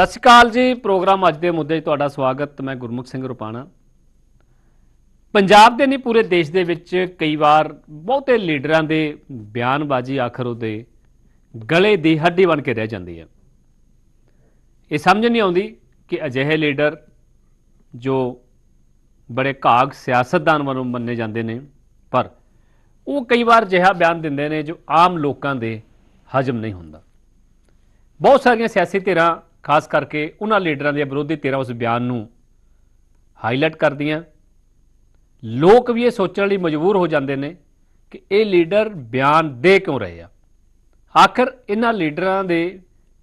ਸਤਿ ਸ਼੍ਰੀ ਅਕਾਲ ਜੀ, ਪ੍ਰੋਗਰਾਮ ਅੱਜ ਦੇ ਮੁੱਦੇ 'ਚ ਤੁਹਾਡਾ ਸਵਾਗਤ, ਮੈਂ ਗੁਰਮੁਖ ਸਿੰਘ ਰੁਪਾਣਾ। ਪੰਜਾਬ ਦੇ ਨਹੀਂ, ਪੂਰੇ ਦੇਸ਼ ਦੇ ਵਿੱਚ ਕਈ ਵਾਰ ਬਹੁਤੇ ਲੀਡਰਾਂ ਦੇ ਬਿਆਨਬਾਜ਼ੀ ਆਖਰ ਉਹਦੇ ਗਲੇ ਦੀ ਹੱਡੀ ਬਣ ਕੇ ਰਹਿ ਜਾਂਦੀ ਹੈ। ਇਹ ਸਮਝ ਨਹੀਂ ਆਉਂਦੀ ਕਿ ਅਜਿਹੇ ਲੀਡਰ ਜੋ ਬੜੇ ਘਾਗ ਸਿਆਸਤਦਾਨ ਵੱਲੋਂ ਮੰਨੇ ਜਾਂਦੇ ਨੇ, ਪਰ ਉਹ ਕਈ ਵਾਰ ਅਜਿਹਾ ਬਿਆਨ ਦਿੰਦੇ ਨੇ ਜੋ ਆਮ ਲੋਕਾਂ ਦੇ ਹਜਮ ਨਹੀਂ ਹੁੰਦਾ। ਬਹੁਤ ਸਾਰੀਆਂ ਸਿਆਸੀ ਧਿਰਾਂ ਖਾਸ ਕਰਕੇ ਉਹਨਾਂ ਲੀਡਰਾਂ ਦੇ ਵਿਰੋਧੀ ਧਿਰਾਂ ਉਸ ਬਿਆਨ ਨੂੰ ਹਾਈਲਾਈਟ ਕਰਦੀਆਂ। ਲੋਕ ਵੀ ਇਹ ਸੋਚਣ ਲਈ ਮਜਬੂਰ ਹੋ ਜਾਂਦੇ ਨੇ ਕਿ ਇਹ ਲੀਡਰ ਬਿਆਨ ਦੇ ਕਿਉਂ ਰਹੇ ਆ? ਆਖਰ ਇਹਨਾਂ ਲੀਡਰਾਂ ਦੇ,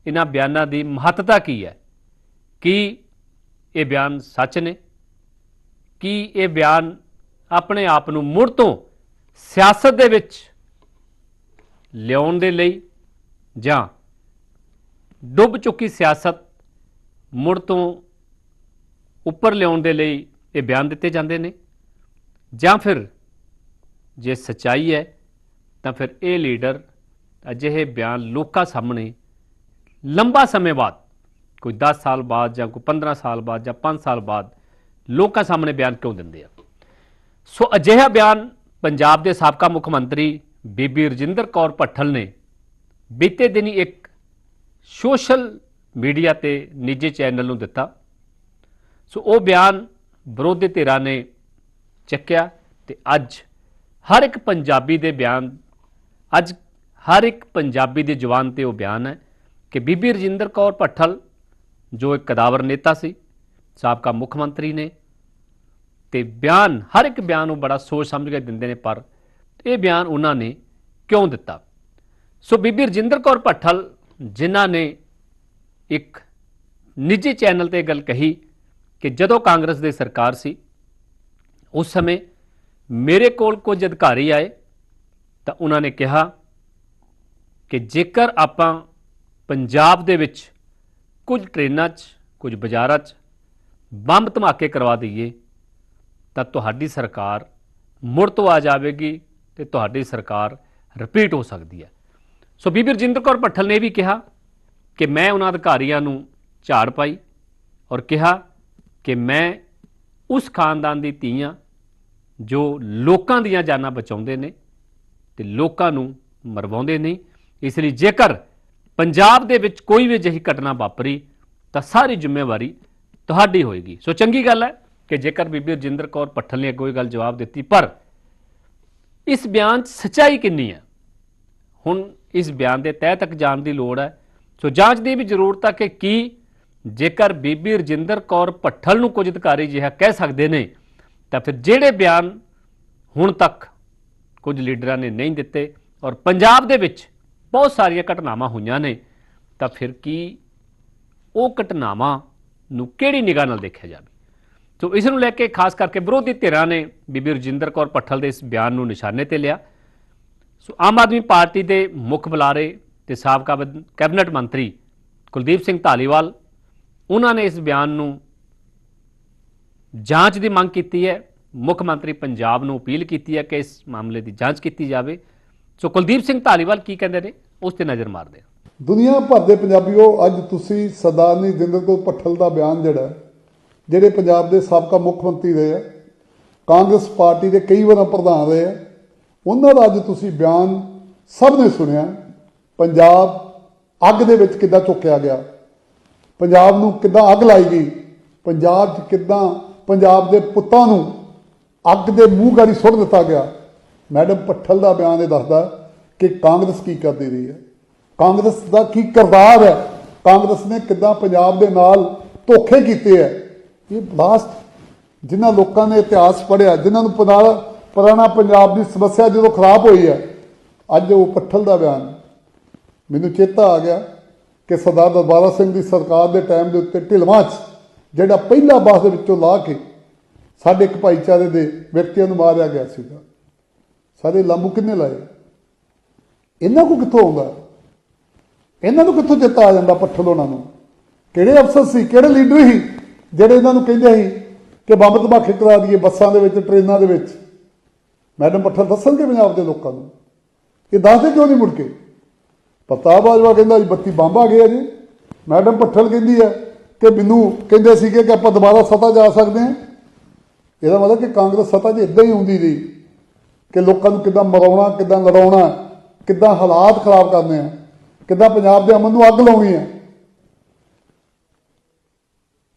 ਇਹਨਾਂ ਬਿਆਨਾਂ ਦੀ ਮਹੱਤਤਾ ਕੀ ਹੈ? ਕੀ ਇਹ ਬਿਆਨ ਸੱਚ ਨੇ? ਕੀ ਇਹ ਬਿਆਨ ਆਪਣੇ ਆਪ ਨੂੰ ਮੁੜ ਤੋਂ ਸਿਆਸਤ ਦੇ ਵਿੱਚ ਲਿਆਉਣ ਦੇ ਲਈ ਜਾਂ ਡੁੱਬ ਚੁੱਕੀ ਸਿਆਸਤ ਮੁੜ ਤੋਂ ਉੱਪਰ ਲਿਆਉਣ ਦੇ ਲਈ ਇਹ ਬਿਆਨ ਦਿੱਤੇ ਜਾਂਦੇ ਨੇ। ਜਾਂ ਫਿਰ ਜੇ ਸਚਾਈ ਹੈ, ਤਾਂ ਫਿਰ ਇਹ ਲੀਡਰ ਅਜਿਹੇ ਬਿਆਨ ਲੋਕਾਂ ਸਾਹਮਣੇ ਲੰਬਾ ਸਮੇਂ ਬਾਅਦ, ਕੋਈ 10 ਸਾਲ ਬਾਅਦ ਜਾਂ ਕੋਈ 15 ਸਾਲ ਬਾਅਦ ਜਾਂ 5 ਸਾਲ ਬਾਅਦ ਲੋਕਾਂ ਸਾਹਮਣੇ ਬਿਆਨ ਕਿਉਂ ਦਿੰਦੇ ਆ? ਸੋ ਅਜਿਹਾ ਬਿਆਨ ਪੰਜਾਬ ਦੇ ਸਾਬਕਾ ਮੁੱਖ ਮੰਤਰੀ ਬੀਬੀ ਰਜਿੰਦਰ ਕੌਰ ਭੱਠਲ ਨੇ ਬੀਤੇ ਦਿਨੀ ਇੱਕ ਸੋਸ਼ਲ ਮੀਡੀਆ ਤੇ ਨਿੱਜੀ ਚੈਨਲ ਨੂੰ ਦਿੱਤਾ। ਸੋ ਉਹ ਬਿਆਨ ਵਿਰੋਧੀ ਧਿਰਾਂ ਨੇ ਚੱਕਿਆ ਤੇ ਅੱਜ ਹਰ ਇੱਕ ਪੰਜਾਬੀ ਦੇ ਬਿਆਨ, ਅੱਜ ਹਰ ਇੱਕ ਪੰਜਾਬੀ ਦੀ ਜ਼ੁਬਾਨ ਤੇ ਉਹ ਬਿਆਨ ਹੈ ਕਿ ਬੀਬੀ ਰਜਿੰਦਰ ਕੌਰ ਭੱਠਲ, ਜੋ ਇੱਕ ਕਦਾਵਰ ਨੇਤਾ ਸੀ, ਸਾਬਕਾ ਮੁੱਖ ਮੰਤਰੀ ਨੇ, ਤੇ ਬਿਆਨ, ਹਰ ਇੱਕ ਬਿਆਨ ਨੂੰ ਬੜਾ ਸੋਚ ਸਮਝ ਕੇ ਦਿੰਦੇ ਨੇ, ਪਰ ਇਹ ਬਿਆਨ ਉਹਨਾਂ ਨੇ ਕਿਉਂ ਦਿੱਤਾ? ਸੋ ਬੀਬੀ ਰਜਿੰਦਰ ਕੌਰ ਭੱਠਲ ਜਿਨ੍ਹਾਂ ਨੇ ਇੱਕ ਨਿੱਜੀ ਚੈਨਲ ਤੇ ਗੱਲ ਕਹੀ ਕਿ ਜਦੋਂ ਕਾਂਗਰਸ ਦੀ ਸਰਕਾਰ ਸੀ, ਉਸ ਸਮੇਂ ਮੇਰੇ ਕੋਲ ਕੁਝ ਅਧਿਕਾਰੀ ਆਏ ਤਾਂ ਉਹਨਾਂ ਨੇ ਕਿਹਾ ਕਿ ਜੇਕਰ ਆਪਾਂ ਪੰਜਾਬ ਦੇ ਵਿੱਚ ਕੁਝ ਟ੍ਰੇਨਾਂ 'ਚ, ਕੁਝ ਬਾਜ਼ਾਰਾਂ 'ਚ ਬੰਬ ਧਮਾਕੇ ਕਰਵਾ ਦਈਏ, ਤਾਂ ਤੁਹਾਡੀ ਸਰਕਾਰ ਮੁੜ ਤੋਂ ਆ ਜਾਵੇਗੀ ਤੇ ਤੁਹਾਡੀ ਸਰਕਾਰ ਰਿਪੀਟ ਹੋ ਸਕਦੀ ਹੈ। ਸੋ ਬੀਬੀ ਰਜਿੰਦਰ ਕੌਰ ਭੱਠਲ ਨੇ ਵੀ ਕਿਹਾ ਕਿ ਮੈਂ ਉਹਨਾਂ ਅਧਿਕਾਰੀਆਂ ਨੂੰ ਝਾੜ ਪਾਈ ਔਰ ਕਿਹਾ ਕਿ ਮੈਂ ਉਸ ਖਾਨਦਾਨ ਦੀ ਧੀ ਹਾਂ ਜੋ ਲੋਕਾਂ ਦੀਆਂ ਜਾਨਾਂ ਬਚਾਉਂਦੇ ਨੇ ਤੇ ਲੋਕਾਂ ਨੂੰ ਮਰਵਾਉਂਦੇ ਨਹੀਂ ਇਸ ਲਈ ਜੇਕਰ ਪੰਜਾਬ ਦੇ ਵਿੱਚ ਕੋਈ ਵੀ ਅਜਿਹੀ ਘਟਨਾ ਵਾਪਰੀ ਤਾਂ ਸਾਰੀ ਜ਼ਿੰਮੇਵਾਰੀ ਤੁਹਾਡੀ ਹੋਏਗੀ। ਸੋ ਚੰਗੀ ਗੱਲ ਹੈ ਕਿ ਜੇਕਰ ਬੀਬੀ ਰਜਿੰਦਰ ਕੌਰ ਭੱਠਲ ਨੇ ਕੋਈ ਗੱਲ ਜਵਾਬ ਦਿੱਤੀ, ਪਰ ਇਸ ਬਿਆਨ 'ਚ ਸੱਚਾਈ ਕਿੰਨੀ ਹੈ? ਹੁਣ ਇਸ ਬਿਆਨ ਦੇ ਤਹਿ ਤੱਕ ਜਾਣ ਦੀ ਲੋੜ ਹੈ। ਸੋ ਜਾਂਚ ਦੀ ਵੀ ਜ਼ਰੂਰਤ ਹੈ ਕਿ ਕੀ ਜੇਕਰ ਬੀਬੀ ਰਜਿੰਦਰ ਕੌਰ ਭੱਠਲ ਨੂੰ ਕੁਝ ਅਧਿਕਾਰੀ ਜਿਹਾ ਕਹਿ ਸਕਦੇ ਨੇ, ਤਾਂ ਫਿਰ ਜਿਹੜੇ ਬਿਆਨ ਹੁਣ ਤੱਕ ਕੁਝ ਲੀਡਰਾਂ ਨੇ ਨਹੀਂ ਦਿੱਤੇ ਔਰ ਪੰਜਾਬ ਦੇ ਵਿੱਚ ਬਹੁਤ ਸਾਰੀਆਂ ਘਟਨਾਵਾਂ ਹੋਈਆਂ ਨੇ, ਤਾਂ ਫਿਰ ਕੀ ਉਹ ਘਟਨਾਵਾਂ ਨੂੰ ਕਿਹੜੀ ਨਿਗਾਹ ਨਾਲ ਦੇਖਿਆ ਜਾਵੇ? ਸੋ ਇਸ ਨੂੰ ਲੈ ਕੇ ਖਾਸ ਕਰਕੇ ਵਿਰੋਧੀ ਧਿਰਾਂ ਨੇ ਬੀਬੀ ਰਜਿੰਦਰ ਕੌਰ ਭੱਠਲ ਦੇ ਇਸ ਬਿਆਨ ਨੂੰ ਨਿਸ਼ਾਨੇ ਤੇ ਲਿਆ। ਸੋ ਆਮ ਆਦਮੀ ਪਾਰਟੀ ਦੇ ਮੁੱਖ ਬੁਲਾਰੇ ਤੇ ਸਾਬਕਾ ਕੈਬਨਿਟ ਮੰਤਰੀ ਕੁਲਦੀਪ ਸਿੰਘ ਧਾਲੀਵਾਲ, ਉਹਨਾਂ ਨੇ ਇਸ ਬਿਆਨ ਨੂੰ ਜਾਂਚ ਦੀ ਮੰਗ ਕੀਤੀ ਹੈ। ਮੁੱਖ ਮੰਤਰੀ ਪੰਜਾਬ ਨੂੰ ਅਪੀਲ ਕੀਤੀ ਹੈ ਕਿ ਇਸ ਮਾਮਲੇ ਦੀ ਜਾਂਚ ਕੀਤੀ ਜਾਵੇ। ਸੋ ਕੁਲਦੀਪ ਸਿੰਘ ਧਾਲੀਵਾਲ ਕੀ ਕਹਿੰਦੇ ਨੇ? ਉਸ ਤੇ ਨਜ਼ਰ ਮਾਰਦੇ ਹਾਂ। ਦੁਨੀਆ ਭਰ ਦੇ ਪੰਜਾਬੀਓ, ਅੱਜ ਤੁਸੀਂ ਸਰਦਾਰਨੀ ਜਿੰਦਰ ਕੌਰ ਪੱਠਲ ਦਾ ਬਿਆਨ ਜਿਹੜਾ ਜਿਹੜੇ ਪੰਜਾਬ ਦੇ ਸਾਬਕਾ ਮੁੱਖ ਮੰਤਰੀ ਰਹੇ ਆ ਕਾਂਗਰਸ ਪਾਰਟੀ ਦੇ ਕਈ ਵਾਰ ਪ੍ਰਧਾਨ ਰਹੇ ਆ ਉਹਨਾਂ ਦਾ ਅੱਜ ਤੁਸੀਂ ਬਿਆਨ ਸਭ ਨੇ ਸੁਣਿਆ। ਪੰਜਾਬ ਅੱਗ ਦੇ ਵਿੱਚ ਕਿੱਦਾਂ ਝੁਕਿਆ ਗਿਆ? ਪੰਜਾਬ ਨੂੰ ਕਿੱਦਾਂ ਅੱਗ ਲਾਈ ਗਈ? ਪੰਜਾਬ 'ਚ ਕਿੱਦਾਂ ਪੰਜਾਬ ਦੇ ਪੁੱਤਾਂ ਨੂੰ ਅੱਗ ਦੇ ਮੂੰਹ ਗਾੜੀ ਸੁੱਟ ਦਿੱਤਾ ਗਿਆ? ਮੈਡਮ ਪੱਠਲ ਦਾ ਬਿਆਨ ਇਹ ਦੱਸਦਾ ਕਿ ਕਾਂਗਰਸ ਕੀ ਕਰਦੀ ਰਹੀ ਹੈ? ਕਾਂਗਰਸ ਦਾ ਕੀ ਕਿਰਦਾਰ ਹੈ? ਕਾਂਗਰਸ ਨੇ ਕਿੱਦਾਂ ਪੰਜਾਬ ਦੇ ਨਾਲ ਧੋਖੇ ਕੀਤੇ ਹੈ? ਇਹ ਲਾਸਟ ਜਿਨ੍ਹਾਂ ਲੋਕਾਂ ਨੇ ਇਤਿਹਾਸ ਪੜ੍ਹਿਆ, ਜਿਨ੍ਹਾਂ ਨੂੰ ਪੁਰਾਣਾ ਪੁਰਾਣਾ ਪੰਜਾਬ ਦੀ ਸਮੱਸਿਆ ਜਦੋਂ ਖਰਾਬ ਹੋਈ ਹੈ, ਅੱਜ ਉਹ ਪੱਠਲ ਦਾ ਬਿਆਨ ਮੈਨੂੰ ਚੇਤਾ ਆ ਗਿਆ ਕਿ ਸਰਦਾਰ ਦਰਬਾਰਾ ਸਿੰਘ ਦੀ ਸਰਕਾਰ ਦੇ ਟਾਈਮ ਦੇ ਉੱਤੇ ਢਿਲਵਾਂ 'ਚ, ਜਿਹੜਾ ਪਹਿਲਾ ਬਾਸ ਦੇ ਵਿੱਚੋਂ ਲਾ ਕੇ ਸਾਡੇ ਇੱਕ ਭਾਈਚਾਰੇ ਦੇ ਵਿਅਕਤੀਆਂ ਨੂੰ ਮਾਰਿਆ ਗਿਆ ਸੀਗਾ। ਸਾਰੇ ਲਾਂਬੂ ਕਿੰਨੇ ਲਾਏ? ਇਹਨਾਂ ਕੋ ਕਿੱਥੋਂ ਆਉਂਦਾ? ਇਹਨਾਂ ਨੂੰ ਕਿੱਥੋਂ ਚੇਤਾ ਆ ਜਾਂਦਾ ਪੱਠਲ ਉਹਨਾਂ ਨੂੰ? ਕਿਹੜੇ ਅਫਸਰ ਸੀ? ਕਿਹੜੇ ਲੀਡਰ ਸੀ? ਜਿਹੜੇ ਇਹਨਾਂ ਨੂੰ ਕਹਿੰਦੇ ਸੀ ਕਿ ਬੰਬ ਧਮਾਕੇ ਕਰਾ ਦਈਏ ਬੱਸਾਂ ਦੇ ਵਿੱਚ, ਟ੍ਰੇਨਾਂ ਦੇ ਵਿੱਚ? ਮੈਡਮ ਪੱਠਲ ਦੱਸਣਗੇ ਪੰਜਾਬ ਦੇ ਲੋਕਾਂ ਨੂੰ? ਇਹ ਦੱਸਦੇ ਕਿਉਂ ਨਹੀਂ ਮੁੜ ਕੇ? ਪ੍ਰਤਾਪ ਬਾਜਵਾ ਕਹਿੰਦਾ ਜੀ 32 ਬੰਬ ਆ ਗਏ ਆ ਜੀ। ਮੈਡਮ ਪੱਠਲ ਕਹਿੰਦੀ ਹੈ ਕਿ ਮੈਨੂੰ ਕਹਿੰਦੇ ਸੀਗੇ ਕਿ ਆਪਾਂ ਦੁਬਾਰਾ ਸੱਤਾ ਜਾ ਸਕਦੇ ਹਾਂ। ਇਹਦਾ ਮਤਲਬ ਕਿ ਕਾਂਗਰਸ ਸੱਤਾ 'ਚ ਇਦਾਂ ਹੀ ਹੁੰਦੀ ਰਹੀ ਕਿ ਲੋਕਾਂ ਨੂੰ ਕਿੱਦਾਂ ਮਰਾਉਣਾ, ਕਿੱਦਾਂ ਲੜਾਉਣਾ, ਕਿੱਦਾਂ ਹਾਲਾਤ ਖਰਾਬ ਕਰਨੇ ਆ, ਕਿੱਦਾਂ ਪੰਜਾਬ ਦੇ ਅਮਨ ਨੂੰ ਅੱਗ ਲਾਉਣੀ ਹੈ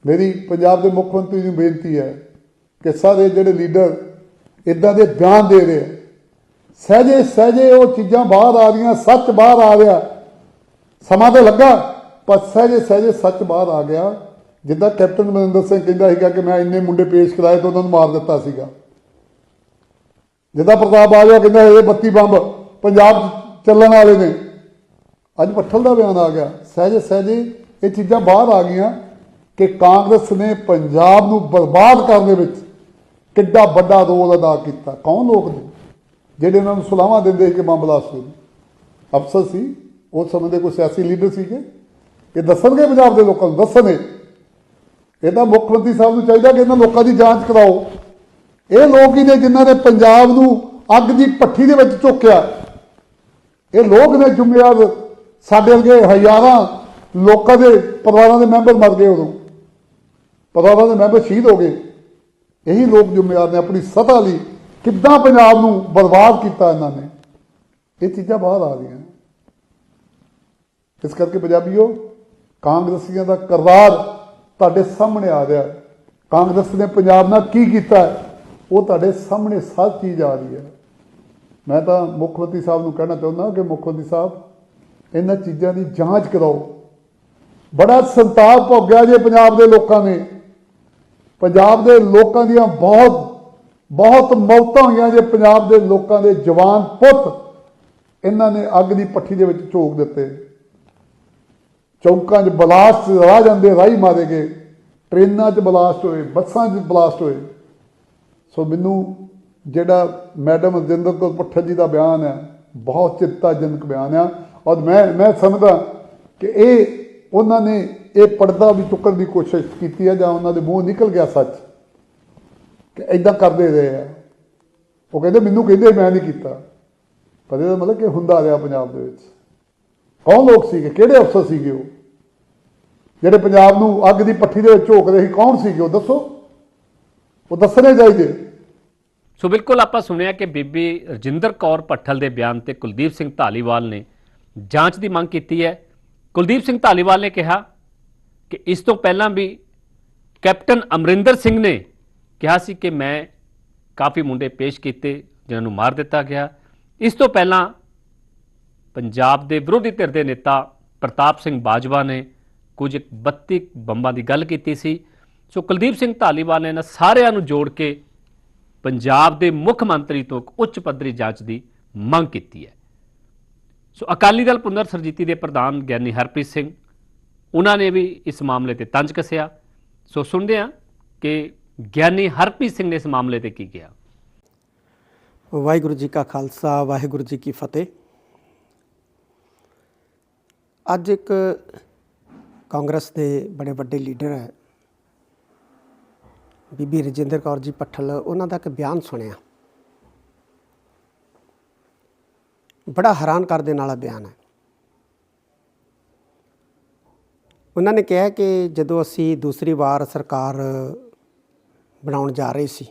ਮੇਰੀ ਪੰਜਾਬ ਦੇ ਮੁੱਖ ਮੰਤਰੀ ਨੂੰ ਬੇਨਤੀ ਹੈ ਕਿ ਸਾਰੇ ਜਿਹੜੇ ਲੀਡਰ ਇਦਾਂ ਦੇ ਬਿਆਨ ਦੇ ਰਹੇ ਆ, ਸਹਿਜੇ ਸਹਿਜੇ ਉਹ ਚੀਜ਼ਾਂ ਬਾਹਰ ਆ ਰਹੀਆਂ ਸੱਚ ਬਾਹਰ ਆ ਰਿਹਾ। ਸਮਾਂ ਤਾਂ ਲੱਗਾ ਪਰ ਸਹਿਜੇ ਸਹਿਜੇ ਸੱਚ ਬਾਹਰ ਆ ਗਿਆ। ਜਿੱਦਾਂ ਕੈਪਟਨ ਅਮਰਿੰਦਰ ਸਿੰਘ ਕਹਿੰਦਾ ਸੀਗਾ ਕਿ ਮੈਂ ਇੰਨੇ ਮੁੰਡੇ ਪੇਸ਼ ਕਰਾਏ ਤਾਂ ਉਹਨਾਂ ਨੂੰ ਮਾਰ ਦਿੱਤਾ ਸੀਗਾ। ਜਿੱਦਾਂ ਪ੍ਰਤਾਪ ਬਾਜਵਾ ਕਹਿੰਦਾ ਇਹ 32 ਬੰਬ ਪੰਜਾਬ ਚੱਲਣ ਵਾਲੇ ਨੇ। ਅੱਜ ਪੱਠਲ ਦਾ ਬਿਆਨ ਆ ਗਿਆ। ਸਹਿਜੇ ਸਹਿਜੇ ਇਹ ਚੀਜ਼ਾਂ ਬਾਹਰ ਆ ਗਈਆਂ ਕਿ ਕਾਂਗਰਸ ਨੇ ਪੰਜਾਬ ਨੂੰ ਬਰਬਾਦ ਕਰਨ ਦੇ ਵਿੱਚ ਕਿੱਡਾ ਵੱਡਾ ਰੋਲ ਅਦਾ ਕੀਤਾ। ਕੌਣ ਲੋਕ ਨੇ ਜਿਹੜੇ ਉਹਨਾਂ ਨੂੰ ਸੁਲਾਹਾਂ ਦਿੰਦੇ ਸੀ ਕਿ ਮਾਮਲਾ ਬਲਾਸਟ ਅਫਸਰ ਸੀ। ਉਸ ਸਮੇਂ ਦੇ ਕੋਈ ਸਿਆਸੀ ਲੀਡਰ ਸੀਗੇ। ਇਹ ਦੱਸਣਗੇ ਪੰਜਾਬ ਦੇ ਲੋਕਾਂ ਨੂੰ? ਦੱਸਣੇ ਇਹ ਤਾਂ ਮੁੱਖ ਮੰਤਰੀ ਸਾਹਿਬ ਨੂੰ ਚਾਹੀਦਾ ਕਿ ਇਹਨਾਂ ਲੋਕਾਂ ਦੀ ਜਾਂਚ ਕਰਾਓ। ਇਹ ਲੋਕ ਹੀ ਨੇ ਜਿਨ੍ਹਾਂ ਨੇ ਪੰਜਾਬ ਨੂੰ ਅੱਗ ਦੀ ਭੱਠੀ ਦੇ ਵਿੱਚ ਝੋਕਿਆ ਇਹ ਲੋਕ ਨੇ ਜ਼ਿੰਮੇਵਾਰ ਸਾਡੇ ਵਰਗੇ ਹਜ਼ਾਰਾਂ ਲੋਕਾਂ ਦੇ ਪਰਿਵਾਰਾਂ ਦੇ ਮੈਂਬਰ ਮਰ ਗਏ ਉਦੋਂ। ਪਰਿਵਾਰਾਂ ਦੇ ਮੈਂਬਰ ਸ਼ਹੀਦ ਹੋ ਗਏ। ਇਹੀ ਲੋਕ ਜ਼ਿੰਮੇਵਾਰ ਨੇ ਆਪਣੀ ਸਤਾ ਲਈ ਕਿੱਦਾਂ ਪੰਜਾਬ ਨੂੰ ਬਰਬਾਦ ਕੀਤਾ ਇਹਨਾਂ ਨੇ, ਇਹ ਚੀਜ਼ਾਂ ਬਾਹਰ ਆ ਰਹੀਆਂ ਇਸ ਕਰਕੇ ਪੰਜਾਬੀਓ, ਕਾਂਗਰਸੀਆਂ ਦਾ ਕਰਤਾਰ ਤੁਹਾਡੇ ਸਾਹਮਣੇ ਆ ਰਿਹਾ। ਕਾਂਗਰਸ ਨੇ ਪੰਜਾਬ ਨਾਲ ਕੀ ਕੀਤਾ ਉਹ ਤੁਹਾਡੇ ਸਾਹਮਣੇ ਸਭ ਚੀਜ਼ ਆ ਰਹੀ ਹੈ। ਮੈਂ ਤਾਂ ਮੁੱਖ ਮੰਤਰੀ ਸਾਹਿਬ ਨੂੰ ਕਹਿਣਾ ਚਾਹੁੰਦਾ ਕਿ ਮੁੱਖ ਮੰਤਰੀ ਸਾਹਿਬ, ਇਹਨਾਂ ਚੀਜ਼ਾਂ ਦੀ ਜਾਂਚ ਕਰਾਓ। ਬੜਾ ਸੰਤਾਪ ਭੋਗਿਆ ਜੇ ਪੰਜਾਬ ਦੇ ਲੋਕਾਂ ਨੇ। ਪੰਜਾਬ ਦੇ ਲੋਕਾਂ ਦੀਆਂ ਬਹੁਤ ਬਹੁਤ ਮੌਤਾਂ ਹੋਈਆਂ ਜੇ ਪੰਜਾਬ ਦੇ ਲੋਕਾਂ ਦੇ ਜਵਾਨ ਪੁੱਤ। ਇਹਨਾਂ ਨੇ ਅੱਗ ਦੀ ਪੱਠੀ ਦੇ ਵਿੱਚ ਝੋਕ ਦਿੱਤੇ। ਚੌਂਕਾਂ 'ਚ ਬਲਾਸਟ ਰਾਹ ਜਾਂਦੇ ਰਾਈ ਮਾਰੇ ਗਏ। ਟ੍ਰੇਨਾਂ 'ਚ ਬਲਾਸਟ ਹੋਏ, ਬੱਸਾਂ 'ਚ ਬਲਾਸਟ ਹੋਏ। ਸੋ ਮੈਨੂੰ ਜਿਹੜਾ ਮੈਡਮ ਰਜਿੰਦਰ ਕੌਰ ਪੱਠਲ ਜੀ ਦਾ ਬਿਆਨ ਹੈ, ਬਹੁਤ ਚਿੰਤਾਜਨਕ ਬਿਆਨ ਆ। ਔਰ ਮੈਂ ਮੈਂ ਸਮਝਦਾ ਕਿ ਇਹ ਉਹਨਾਂ ਨੇ ਇਹ ਪਰਦਾ ਵੀ ਚੁੱਕਣ ਦੀ ਕੋਸ਼ਿਸ਼ ਕੀਤੀ ਹੈ ਜਾਂ ਉਹਨਾਂ ਦੇ ਮੂੰਹ ਨਿਕਲ ਗਿਆ ਸੱਚ ਕਿ ਐਦਾਂ ਕਰਦੇ ਰਹੇ ਆ। ਉਹ ਕਹਿੰਦੇ, ਮੈਨੂੰ ਕਹਿੰਦੇ, ਮੈਂ ਨਹੀਂ ਕੀਤਾ। ਪਰ ਇਹਦਾ ਮਤਲਬ ਕਿ ਹੁੰਦਾ ਰਿਹਾ ਪੰਜਾਬ ਦੇ ਵਿੱਚ। ਕੌਣ ਲੋਕ ਸੀਗੇ? ਕਿਹੜੇ ਅਫਸਰ ਸੀਗੇ ਉਹ? ਜਿਹੜੇ ਪੰਜਾਬ ਨੂੰ ਅੱਗ ਦੀ ਪੱਠੀ ਦੇ ਵਿੱਚ ਝੋਕ ਸੀ, ਕੌਣ ਸੀਗੇ ਉਹ? ਦੱਸੋ। ਉਹ ਦੱਸਣੇ ਚਾਹੀਦੇ। ਸੋ ਬਿਲਕੁਲ ਆਪਾਂ ਸੁਣਿਆ ਕਿ ਬੀਬੀ ਰਜਿੰਦਰ ਕੌਰ ਪੱਠਲ ਦੇ ਬਿਆਨ ਤੇ ਕੁਲਦੀਪ ਸਿੰਘ ਧਾਲੀਵਾਲ ਨੇ ਜਾਂਚ ਦੀ ਮੰਗ ਕੀਤੀ ਹੈ। ਕੁਲਦੀਪ ਸਿੰਘ ਧਾਲੀਵਾਲ ਨੇ ਕਿਹਾ ਕਿ ਇਸ ਤੋਂ ਪਹਿਲਾਂ ਵੀ ਕੈਪਟਨ ਅਮਰਿੰਦਰ ਸਿੰਘ ਨੇ ਕਿਹਾ ਸੀ ਕਿ ਮੈਂ ਕਾਫੀ ਮੁੰਡੇ ਪੇਸ਼ ਕੀਤੇ, ਜਿਨ੍ਹਾਂ ਨੂੰ ਮਾਰ ਦਿੱਤਾ ਗਿਆ। ਇਸ ਤੋਂ ਪਹਿਲਾਂ ਪੰਜਾਬ ਦੇ ਵਿਰੋਧੀ ਧਿਰ ਦੇ ਨੇਤਾ ਪ੍ਰਤਾਪ ਸਿੰਘ ਬਾਜਵਾ ਨੇ ਕੁਝ 32 ਬੰਬਾਂ ਦੀ ਗੱਲ ਕੀਤੀ ਸੀ। ਸੋ ਕੁਲਦੀਪ ਸਿੰਘ ਧਾਲੀਵਾਲ ਨੇ ਇਹਨਾਂ ਸਾਰਿਆਂ ਨੂੰ ਜੋੜ ਕੇ ਪੰਜਾਬ ਦੇ ਮੁੱਖ ਮੰਤਰੀ ਤੋਂ ਇੱਕ ਉੱਚ ਪੱਧਰੀ ਜਾਂਚ ਦੀ ਮੰਗ ਕੀਤੀ ਹੈ। ਸੋ ਅਕਾਲੀ ਦਲ ਪੁਨਰ ਸਰਜੀਤੀ ਦੇ ਪ੍ਰਧਾਨ ਗਿਆਨੀ ਹਰਪ੍ਰੀਤ ਸਿੰਘ ਉਹਨਾਂ ਨੇ ਵੀ ਇਸ ਮਾਮਲੇ ਤੇ ਤੰਜ ਕੱਸਿਆ। ਸੋ ਸੁਣਦੇ ਹਾਂ ਕਿ ਗਿਆਨੀ ਹਰਪ੍ਰੀਤ ਸਿੰਘ ਨੇ ਇਸ ਮਾਮਲੇ ਤੇ ਕੀ ਕਿਹਾ। ਵਾਹਿਗੁਰੂ ਜੀ ਕਾ ਖਾਲਸਾ, ਵਾਹਿਗੁਰੂ ਜੀ ਕੀ ਫਤਿਹ। ਅੱਜ ਇੱਕ ਕਾਂਗਰਸ ਦੇ ਬੜੇ ਵੱਡੇ ਲੀਡਰ ਹੈ। ਬੀਬੀ ਰਜਿੰਦਰ ਕੌਰ ਜੀ ਪੱਠਲ ਉਹਨਾਂ ਦਾ ਇੱਕ ਬਿਆਨ ਸੁਣਿਆ। ਬੜਾ ਹੈਰਾਨ ਕਰ ਦੇਣ ਵਾਲਾ ਬਿਆਨ ਹੈ। ਉਹਨਾਂ ਨੇ ਕਿਹਾ ਕਿ ਜਦੋਂ ਅਸੀਂ ਦੂਸਰੀ ਵਾਰ ਸਰਕਾਰ ਬਣਾਉਣ ਜਾ ਰਹੇ ਸੀ,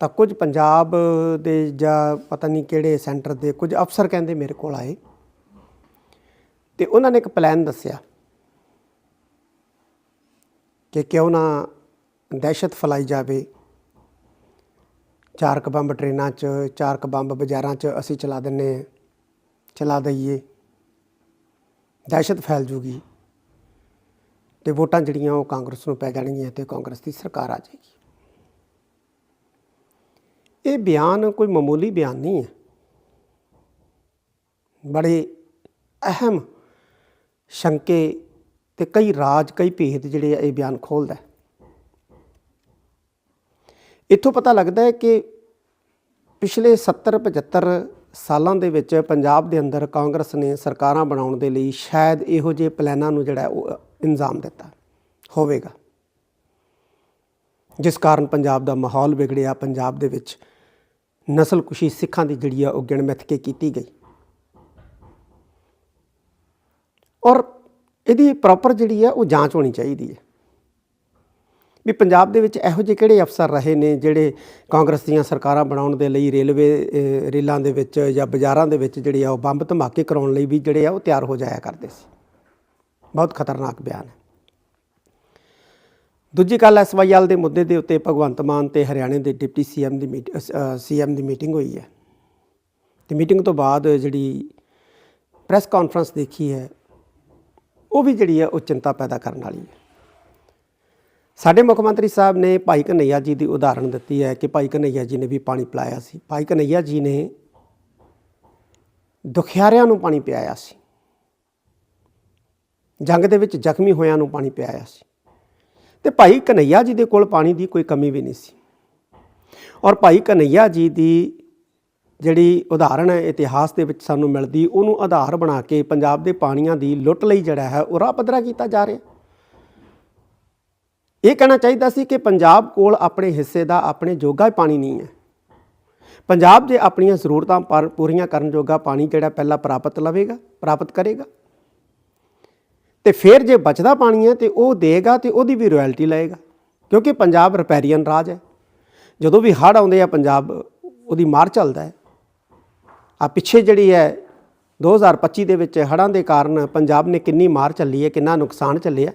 ਤਾਂ ਕੁਝ ਪੰਜਾਬ ਦੇ ਜਾਂ ਪਤਾ ਨਹੀਂ ਕਿਹੜੇ ਸੈਂਟਰ ਦੇ ਕੁਝ ਅਫਸਰ ਕਹਿੰਦੇ ਮੇਰੇ ਕੋਲ ਆਏ ਤੇ ਉਹਨਾਂ ਨੇ ਇੱਕ ਪਲਾਨ ਦੱਸਿਆ ਕਿ ਕਿਉਂ ਨਾ ਦਹਿਸ਼ਤ ਫੈਲਾਈ ਜਾਵੇ। ਚਾਰ ਕੁ ਬੰਬ ਟ੍ਰੇਨਾਂ 'ਚ ਚਾਰ ਕੁ ਬੰਬ ਬਾਜ਼ਾਰਾਂ 'ਚ ਅਸੀਂ ਚਲਾ ਦਿੰਨੇ ਚਲਾ ਦਈਏ। ਦਹਿਸ਼ਤ ਫੈਲ ਜੂਗੀ ਤੇ ਵੋਟਾਂ ਜਿਹੜੀਆਂ ਉਹ ਕਾਂਗਰਸ ਨੂੰ ਪੈ ਜਾਣਗੀਆਂ ਤੇ ਕਾਂਗਰਸ ਦੀ ਸਰਕਾਰ ਆ ਜਾਏਗੀ। ਇਹ ਬਿਆਨ ਕੋਈ ਮਾਮੂਲੀ ਬਿਆਨ ਨਹੀਂ ਹੈ। ਬੜੇ ਅਹਿਮ ਸ਼ੰਕੇ ਤੇ ਕਈ ਰਾਜ, ਕਈ ਭੇਦ ਜਿਹੜੇ ਆ ਇਹ ਬਿਆਨ ਖੋਲਦਾ ਇੱਥੋਂ ਪਤਾ ਲੱਗਦਾ ਹੈ ਕਿ ਪਿਛਲੇ 70 75 ਸਾਲਾਂ ਦੇ ਵਿੱਚ ਪੰਜਾਬ ਦੇ ਅੰਦਰ ਕਾਂਗਰਸ ਨੇ ਸਰਕਾਰਾਂ ਬਣਾਉਣ ਦੇ ਲਈ ਸ਼ਾਇਦ ਇਹੋ ਜਿਹੇ ਪਲਾਨਾਂ ਨੂੰ ਜਿਹੜਾ ਉਹ ਇੰਜ਼ਾਮ ਦਿੱਤਾ ਹੋਵੇਗਾ। ਜਿਸ ਕਾਰਨ ਪੰਜਾਬ ਦਾ ਮਾਹੌਲ ਵਿਗੜਿਆ, ਪੰਜਾਬ ਦੇ ਵਿੱਚ ਨਸਲਕੁਸ਼ੀ ਸਿੱਖਾਂ ਦੀ ਜਿਹੜੀ ਆ, ਉਹ ਗਿਣਮਿੱਥ ਕੇ ਕੀਤੀ ਗਈ। ਔਰ ਇਹਦੀ ਪ੍ਰੋਪਰ ਜਿਹੜੀ ਹੈ ਉਹ ਜਾਂਚ ਹੋਣੀ ਚਾਹੀਦੀ ਹੈ। ਵੀ ਪੰਜਾਬ ਦੇ ਵਿੱਚ ਇਹੋ ਜਿਹੇ ਕਿਹੜੇ ਅਫਸਰ ਰਹੇ ਨੇ ਜਿਹੜੇ ਕਾਂਗਰਸ ਦੀਆਂ ਸਰਕਾਰਾਂ ਬਣਾਉਣ ਦੇ ਲਈ ਰੇਲਵੇ ਰੇਲਾਂ ਦੇ ਵਿੱਚ ਜਾਂ ਬਾਜ਼ਾਰਾਂ ਦੇ ਵਿੱਚ ਜਿਹੜੇ ਆ ਉਹ ਬੰਬ ਧਮਾਕੇ ਕਰਾਉਣ ਲਈ ਵੀ ਜਿਹੜੇ ਆ ਉਹ ਤਿਆਰ ਹੋ ਜਾਇਆ ਕਰਦੇ ਸੀ? ਬਹੁਤ ਖਤਰਨਾਕ ਬਿਆਨ ਹੈ। ਦੂਜੀ ਗੱਲ ਐਸਵਾਈਐਲ ਦੇ ਮੁੱਦੇ ਦੇ ਉੱਤੇ ਭਗਵੰਤ ਮਾਨ ਤੇ ਹਰਿਆਣੇ ਦੇ ਡਿਪਟੀ ਸੀਐਮ ਦੀ ਮੀਟ ਸੀਐਮ ਦੀ ਮੀਟਿੰਗ ਹੋਈ ਹੈ। ਤੇ ਮੀਟਿੰਗ ਤੋਂ ਬਾਅਦ ਜਿਹੜੀ ਪ੍ਰੈਸ ਕਾਨਫਰੰਸ ਦੇਖੀ ਹੈ, ਉਹ ਵੀ ਜਿਹੜੀ ਹੈ ਉਹ ਚਿੰਤਾ ਪੈਦਾ ਕਰਨ ਵਾਲੀ ਹੈ। ਸਾਡੇ ਮੁੱਖ ਮੰਤਰੀ ਸਾਹਿਬ ਨੇ ਭਾਈ ਕਨਈਆ ਜੀ ਦੀ ਉਦਾਹਰਣ ਦਿੱਤੀ ਹੈ ਕਿ ਭਾਈ ਕਨਈਆ ਜੀ ਨੇ ਵੀ ਪਾਣੀ ਪਿਲਾਇਆ ਸੀ। ਭਾਈ ਕਨਈਆ ਜੀ ਨੇ ਦੁਖਿਆਰਿਆਂ ਨੂੰ ਪਾਣੀ ਪਿਆਇਆ ਸੀ। ਜੰਗ ਦੇ ਵਿੱਚ ਜ਼ਖਮੀ ਹੋਇਆਂ ਨੂੰ ਪਾਣੀ ਪਿਆਇਆ ਸੀ। ਤੇ ਭਾਈ ਕਨਈਆ ਜੀ ਦੇ ਕੋਲ ਪਾਣੀ ਦੀ ਕੋਈ ਕਮੀ ਵੀ ਨਹੀਂ ਸੀ। ਔਰ ਭਾਈ ਕਨਈਆ ਜੀ ਦੀ ਜਿਹੜੀ ਉਦਾਹਰਣ ਹੈ, ਇਤਿਹਾਸ ਦੇ ਵਿੱਚ ਸਾਨੂੰ ਮਿਲਦੀ, ਉਹਨੂੰ ਆਧਾਰ ਬਣਾ ਕੇ ਪੰਜਾਬ ਦੇ ਪਾਣੀਆਂ ਦੀ ਲੁੱਟ ਲਈ ਜਿਹੜਾ ਹੈ, ਉਹ ਰਾਹ ਪੱਧਰਾ ਕੀਤਾ ਜਾ ਰਿਹਾ। ਇਹ ਕਹਿਣਾ ਚਾਹੀਦਾ ਸੀ ਕਿ ਪੰਜਾਬ ਕੋਲ ਆਪਣੇ ਹਿੱਸੇ ਦਾ, ਆਪਣੇ ਜੋਗਾ ਪਾਣੀ ਨਹੀਂ ਹੈ। ਪੰਜਾਬ ਜੇ ਆਪਣੀਆਂ ਜ਼ਰੂਰਤਾਂ ਪੂਰੀਆਂ ਕਰਨ ਜੋਗਾ ਪਾਣੀ ਜਿਹੜਾ ਪਹਿਲਾਂ ਪ੍ਰਾਪਤ ਲਵੇਗਾ, ਪ੍ਰਾਪਤ ਕਰੇਗਾ? ਤੇ ਫਿਰ ਜੇ ਬਚਦਾ ਪਾਣੀ ਹੈ ਤੇ ਉਹ ਦੇਗਾ ਤੇ ਉਹਦੀ ਵੀ ਰਾਇਲਟੀ ਲਏਗਾ, ਕਿਉਂਕਿ ਪੰਜਾਬ ਰਿਪੈਰੀਅਨ ਰਾਜ ਹੈ। ਜਦੋਂ ਵੀ ਹੜ੍ਹ ਆਉਂਦੇ ਆ, ਪੰਜਾਬ ਉਹਦੀ ਮਾਰ ਚੱਲਦਾ ਹੈ। ਆ ਪਿੱਛੇ ਜਿਹੜੀ ਹੈ 2025 ਦੇ ਵਿੱਚ ਹੜ੍ਹਾਂ ਦੇ ਕਾਰਨ ਪੰਜਾਬ ਨੇ ਕਿੰਨੀ ਮਾਰ ਚੱਲੀ ਹੈ, ਕਿੰਨਾ ਨੁਕਸਾਨ ਚੱਲਿਆ।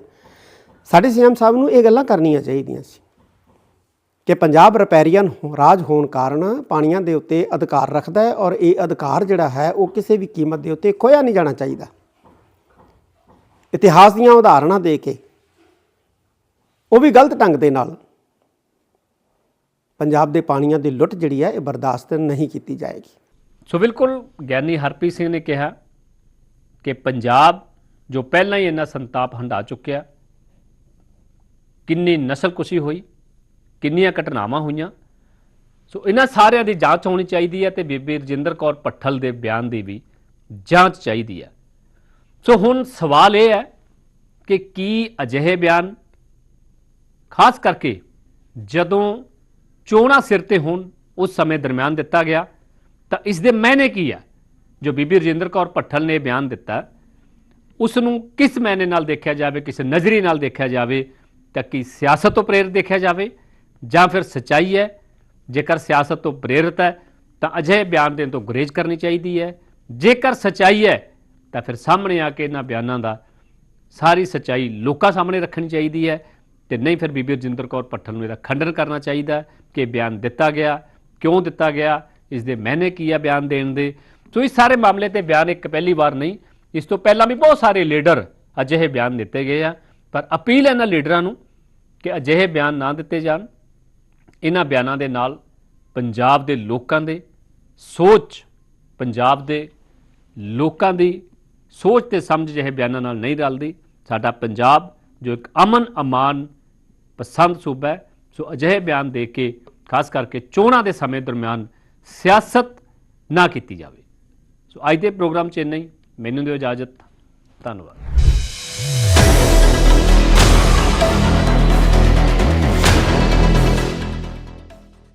ਸਾਡੇ ਸੀਐਮ ਸਾਹਿਬ ਨੂੰ ਇਹ ਗੱਲਾਂ ਕਰਨੀਆਂ ਚਾਹੀਦੀਆਂ ਸੀ ਕਿ ਪੰਜਾਬ ਰਪੈਰੀਅਨ ਰਾਜ ਹੋਣ ਕਾਰਨ ਪਾਣੀਆਂ ਦੇ ਉੱਤੇ ਅਧਿਕਾਰ ਰੱਖਦਾ ਹੈ ਔਰ ਇਹ ਅਧਿਕਾਰ ਜਿਹੜਾ ਹੈ ਉਹ ਕਿਸੇ ਵੀ ਕੀਮਤ ਦੇ ਉੱਤੇ ਖੋਇਆ ਨਹੀਂ ਜਾਣਾ ਚਾਹੀਦਾ। ਇਤਿਹਾਸ ਦੀਆਂ ਉਦਾਹਰਣਾਂ ਦੇ ਕੇ ਉਹ ਵੀ ਗਲਤ ਢੰਗ ਦੇ ਨਾਲ ਪੰਜਾਬ ਦੇ ਪਾਣੀਆਂ ਦੀ ਲੁੱਟ ਜਿਹੜੀ ਹੈ ਇਹ ਬਰਦਾਸ਼ਤ ਨਹੀਂ ਕੀਤੀ ਜਾਏਗੀ। ਸੋ ਬਿਲਕੁਲ ਗਿਆਨੀ ਹਰਪ੍ਰੀਤ ਸਿੰਘ ਨੇ ਕਿਹਾ ਕਿ ਪੰਜਾਬ ਜੋ ਪਹਿਲਾਂ ਹੀ ਇੰਨਾ ਸੰਤਾਪ ਹੰਡਾ ਚੁੱਕਿਆ ਕਿੰਨੀ ਨਸਲਕੁਸ਼ੀ ਹੋਈ, ਕਿੰਨੀਆਂ ਘਟਨਾਵਾਂ ਹੋਈਆਂ। ਸੋ ਇਹਨਾਂ ਸਾਰਿਆਂ ਦੀ ਜਾਂਚ ਹੋਣੀ ਚਾਹੀਦੀ ਹੈ ਤੇ ਬੀਬੀ ਰਜਿੰਦਰ ਕੌਰ ਪੱਠਲ ਦੇ ਬਿਆਨ ਦੀ ਵੀ ਜਾਂਚ ਚਾਹੀਦੀ ਹੈ। ਸੋ ਹੁਣ ਸਵਾਲ ਇਹ ਹੈ ਕਿ ਕੀ ਅਜਿਹੇ ਬਿਆਨ, ਖਾਸ ਕਰਕੇ ਜਦੋਂ ਚੋਣਾਂ ਸਿਰ ਤੇ ਹੋਣ ਉਸ ਸਮੇਂ ਦਰਮਿਆਨ ਦਿੱਤਾ ਗਿਆ, ਤਾਂ ਇਸ ਦੇ ਮਾਇਨੇ ਕੀ ਹੈ? ਜੋ ਬੀਬੀ ਰਜਿੰਦਰ ਕੌਰ ਪੱਠਲ ਨੇ ਬਿਆਨ ਦਿੱਤਾ ਉਸ ਨੂੰ ਕਿਸ ਮਾਇਨੇ ਨਾਲ ਦੇਖਿਆ ਜਾਵੇ, ਕਿਸ ਨਜ਼ਰੀ ਨਾਲ ਦੇਖਿਆ ਜਾਵੇ ਤਾਂ ਕੀ ਸਿਆਸਤ ਤੋਂ ਪ੍ਰੇਰਿਤ ਦੇਖਿਆ ਜਾਵੇ ਜਾਂ ਫਿਰ ਸਚਾਈ ਹੈ। ਜੇਕਰ ਸਿਆਸਤ ਤੋਂ ਪ੍ਰੇਰਿਤ ਹੈ, ਤਾਂ ਅਜਿਹੇ ਬਿਆਨ ਦੇਣ ਤੋਂ ਗੁਰੇਜ਼ ਕਰਨੀ ਚਾਹੀਦੀ ਹੈ। ਜੇਕਰ ਸਚਾਈ ਹੈ, ਤਾਂ ਫਿਰ ਸਾਹਮਣੇ ਆ ਕੇ ਇਹਨਾਂ ਬਿਆਨਾਂ ਦਾ ਸਾਰੀ ਸਚਾਈ ਲੋਕਾਂ ਸਾਹਮਣੇ ਰੱਖਣੀ ਚਾਹੀਦੀ ਹੈ ਤੇ ਨਹੀਂ ਫਿਰ ਬੀਬੀ ਰਜਿੰਦਰ ਕੌਰ ਪੱਠਲ ਨੂੰ ਇਹਦਾ ਖੰਡਨ ਕਰਨਾ ਚਾਹੀਦਾ ਹੈ ਕਿ ਬਿਆਨ ਦਿੱਤਾ ਗਿਆ, ਕਿਉਂ ਦਿੱਤਾ ਗਿਆ ਇਸ ਦੇ ਮਾਇਨੇ ਕੀ ਆ ਬਿਆਨ ਦੇਣ ਦੇ। ਸੋ ਇਸ ਸਾਰੇ ਮਾਮਲੇ ਤੇ ਬਿਆਨ ਇੱਕ ਪਹਿਲੀ ਵਾਰ ਨਹੀਂ, ਇਸ ਤੋਂ ਪਹਿਲਾਂ ਵੀ ਬਹੁਤ ਸਾਰੇ ਲੀਡਰ ਅਜਿਹੇ ਬਿਆਨ ਦਿੱਤੇ ਗਏ ਆ। ਪਰ ਅਪੀਲ ਹੈ ਇਹਨਾਂ ਲੀਡਰਾਂ ਨੂੰ ਕਿ ਅਜਿਹੇ ਬਿਆਨ ਨਾ ਦਿੱਤੇ ਜਾਣ। ਇਹਨਾਂ ਬਿਆਨਾਂ ਦੇ ਨਾਲ ਪੰਜਾਬ ਦੇ ਲੋਕਾਂ ਦੇ ਸੋਚ, ਪੰਜਾਬ ਦੇ ਲੋਕਾਂ ਦੀ ਸੋਚ ਤੇ ਸਮਝ ਜਿਹੇ ਬਿਆਨਾਂ ਨਾਲ ਨਹੀਂ ਰਲਦੀ। ਸਾਡਾ ਪੰਜਾਬ ਜੋ ਇੱਕ ਅਮਨ ਅਮਾਨ ਪਸੰਦ ਸੂਬਾ ਹੈ, ਸੋ ਅਜਿਹੇ ਬਿਆਨ ਦੇ ਕੇ, ਖਾਸ ਕਰਕੇ ਚੋਣਾਂ ਦੇ ਸਮੇਂ ਦਰਮਿਆਨ ਸਿਆਸਤ ਨਾ ਕੀਤੀ ਜਾਵੇ। ਸੋ ਅੱਜ ਦੇ ਪ੍ਰੋਗਰਾਮ ਚ ਇੰਨਾ ਹੀ। ਮੈਨੂੰ ਦਿਓ ਇਜਾਜ਼ਤ। ਧੰਨਵਾਦ।